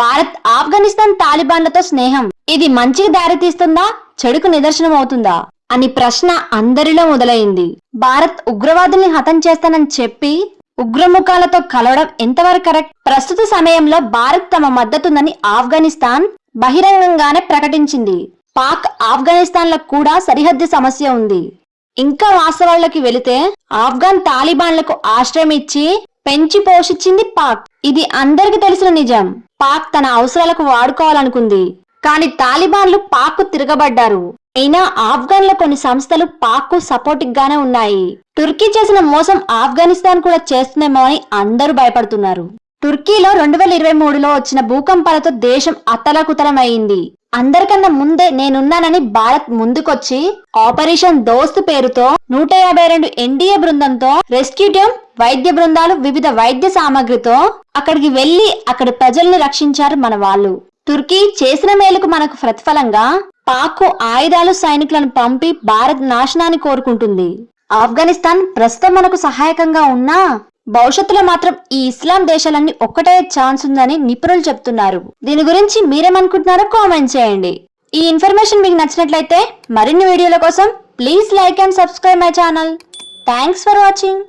భారత్ ఆఫ్ఘనిస్తాన్ తాలిబాన్లతో స్నేహం. ఇది మంచికి దారితీస్తుందా? చెడుకు నిదర్శనం అవుతుందా అని ప్రశ్న అందరిలో మొదలైంది. భారత్ ఉగ్రవాదుల్ని హతం చేస్తానని చెప్పి ఉగ్రముఖాలతో కలవడం ఎంతవరకు కరెక్ట్? ప్రస్తుత సమయంలో భారత్ తమ మద్దతుందని ఆఫ్ఘనిస్తాన్ బహిరంగంగానే ప్రకటించింది. పాక్ ఆఫ్ఘనిస్తాన్లో కూడా సరిహద్దు సమస్య ఉంది. ఇంకా వాస్తవాల్లోకి వెళితే ఆఫ్ఘన్ తాలిబాన్లకు ఆశ్రయం ఇచ్చి పెంచి పోషించింది పాక్. ఇది అందరికి తెలిసిన నిజం. పాక్ తన అవసరాలకు వాడుకోవాలనుకుంది. కానీ తాలిబాన్లు పాక్ తిరగబడ్డారు. అయినా ఆఫ్ఘన్ల కొన్ని సంస్థలు పాక్కు గానే ఉన్నాయి. టుర్కీ చేసిన మోసం ఆఫ్ఘనిస్తాన్ కూడా చేస్తుందేమో అని అందరూ భయపడుతున్నారు. టుర్కీలో రెండు వేల ఇరవై మూడులో వచ్చిన భూకంపాలతో దేశం అతలకుతలమైంది అందరికన్నా ముందే నేనున్నానని భారత్ ముందుకొచ్చి ఆపరేషన్ దోస్త్ పేరుతో నూట యాభై రెండు ఎన్డీఏ బృందంతో రెస్క్యూ టీమ్ వైద్య బృందాలు వివిధ వైద్య సామాగ్రితో అక్కడికి వెళ్ళి అక్కడి ప్రజల్ని రక్షించారు మన వాళ్ళు. తుర్కీ చేసిన మేలుకు మనకు ప్రతిఫలంగా పాకు ఆయుధాలు సైనికులను పంపి భారత్ నాశనాన్ని కోరుకుంటుంది. ఆఫ్ఘనిస్తాన్ ప్రస్తుతం మనకు సహాయకంగా ఉన్నా భవిష్యత్తులో మాత్రం ఈ ఇస్లాం దేశాలన్నీ ఒక్కటే ఛాన్స్ ఉందని నిపుణులు చెప్తున్నారు. దీని గురించి మీరేమనుకుంటున్నారో కామెంట్ చేయండి. ఈ ఇన్ఫర్మేషన్ మీకు నచ్చినట్లయితే మరిన్ని వీడియోల కోసం please like and subscribe my channel. Thanks for watching.